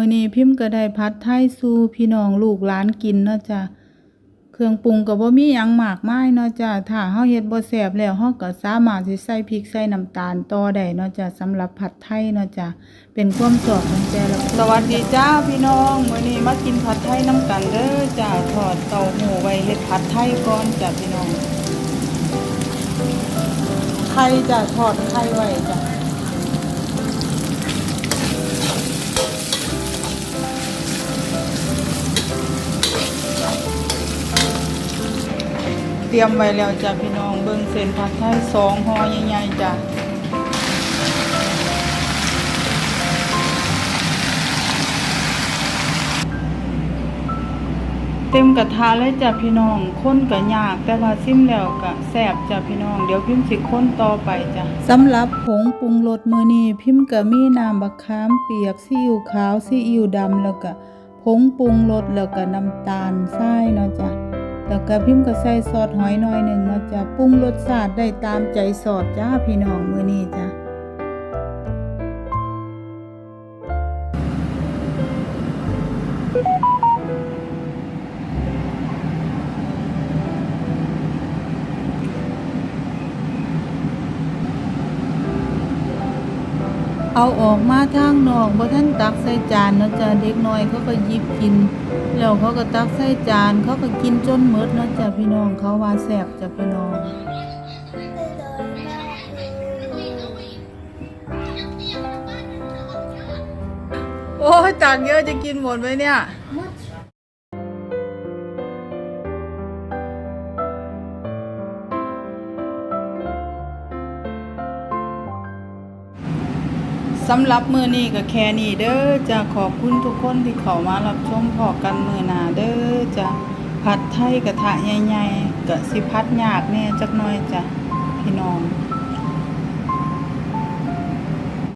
มื้อนี้พิมพ์ก็ได้ผัดไทยสู่พี่น้องลูกหลานกินเนาะจ้ะเครื่องปรุงก็บ่มีหยังมากมายเนาะจ้ะถ้าเฮาเฮ็ดบ่แซ่บแล้วเฮาก็สามารถสิใส่พริกใส่น้ำตาลต่อได้เนาะจ้ะสำหรับผัดไทยเนาะจ้ะเป็นความชอบของแต่ละคนสวัสดีจ้าพี่น้องมื้อนี้มากินผัดไทยนํกันเด้อจ้ะทอดเต้าหู้ไว้เฮ็ดผัดไทยก่อนจ้ะพี่น้องไข่จ้ะทอดไข่ไว้จ้ะ เตรียมไว้แล้วจ้ะพี่น้องเบิ่งเส้นผัดไทยสองห่อใหญ่ๆจ้ะเต็มกระทะเลยจ้ะพี่น้องค้นก็ยาก แต่ว่าซิมแล้วก็แซ่บจ้ะพี่น้องเดี๋ยวพิมพ์สิค้นต่อไปจ้ะสำหรับผงปรุงรสมือนี้พิมพ์ก็มีน้ำบักขามเปียกซีอิ๊วขาวซีอิ๊วดำแล้วก็ผงปรุงรสแล้วก็น้ำตาลทรายเนาะจ้ะ แล้วก็พิมพ์ก็ใส่ซอสหอยหน่อยหนึ่งเนาะจ้ะปรุงรสชาติได้ตามใจสอดจ้าพี่น้องมื้อนี้จ้ะ เอาออกมาทางนอกบ่ท่านตักใส่จานเนาะจ้ะเด็กน้อยเขาก็หยิบกิน แล้วเขาก็ตักใส่จานเขาก็กินจนหมดเนาะจ้ะพี่น้องเขาว่าแซ่บจ้ะพี่น้องโอ้ยตักเยอะจะกินหมดไหมเนี่ย สำหรับมือนี้ก็แค่นี้เด้อจะขอบคุณทุกคนที่เข้ามารับชมพอกันมือหนาเด้อจะผัดไทยกระทะใหญ่ๆก็สิพัดยากแน่จักหน่อยจ้ะพี่น้อง